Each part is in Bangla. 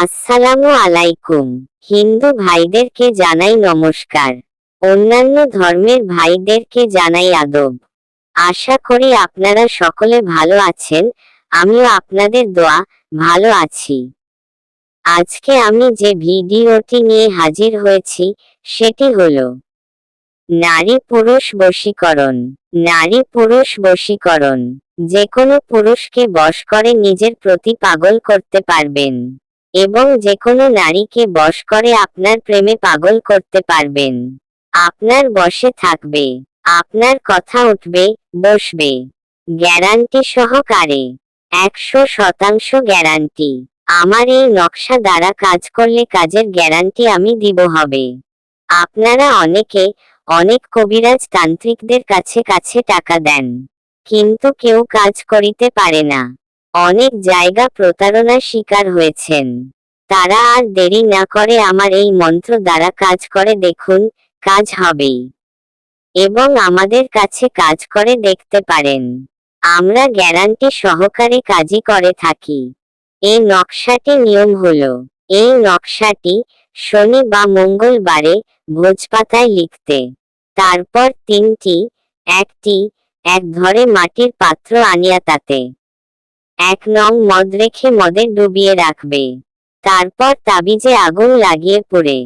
আসসালামু আলাইকুম। হিন্দু ভাইদেরকে জানাই নমস্কার। অন্যান্য ধর্মের ভাইদেরকে জানাই আদব। আশা করি আপনারা সকলে ভালো আছেন, আমিও আপনাদের দোয়া, ভালো আছি। আজকে আমি যে ভিডিওটি নিয়ে হাজির হয়েছি, সেটি হল নারী পুরুষ বশীকরণ। নারী পুরুষ বশীকরণ। যে কোনো পুরুষকে বশ করে নিজের প্রতি পাগল করতে পারবেন। এবং যে কোনো নারীকে বশ করে আপনার প্রেমে পাগল করতে পারবেন। আপনার বশে থাকবে, আপনার কথা উঠবে, বসবে। গ্যারান্টি সহকারে, একশো শতাংশ গ্যারান্টি। আমার এই নকশা দ্বারা কাজ করলে কাজের গ্যারান্টি আমি দিব হবে। আপনারা অনেকে অনেক কবিরাজ তান্ত্রিকদের কাছে কাছে টাকা দেন, কিন্তু কেউ কাজ করিতে পারে না। অনেক জায়গা প্রতারণার শিকার হয়েছেন। তারা আর দেরি না করে আমার এই মন্ত্র দ্বারা কাজ করে দেখুন, কাজ হবেই। এবং আমাদের কাছে কাজ করে দেখতে পারেন। আমরা গ্যারান্টি সহকারে কাজই করে থাকি। এই নকশাটি নিয়ম হলো, এই নকশাটি শনি বা মঙ্গলবারে ভোজপাতায় লিখতে। তারপর তিনটি, একটি, এক ধরে মাটির পাত্র আনিয়া তাতে। এক নং মদ রেখে মদে ডুবিয়ে রাখবে। তারপর তাবিজে আগুন লাগিয়ে পড়ে।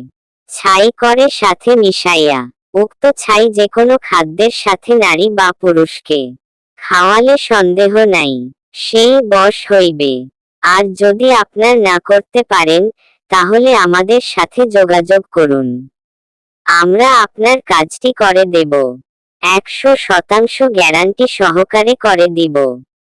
ছাই করে সাথে মিশাইয়া। উক্ত ছাই যে কোনো খাদ্যের সাথে নারী বা পুরুষকে খাওয়ালে সন্দেহ নাই। সেই বশ হইবে। আর যদি আপনার না করতে পারেন, তাহলে আমাদের সাথে যোগাযোগ করুন। আমরা আপনার কাজটি করে দেব। একশো শতাংশ গ্যারান্টি সহকারে করে দিব।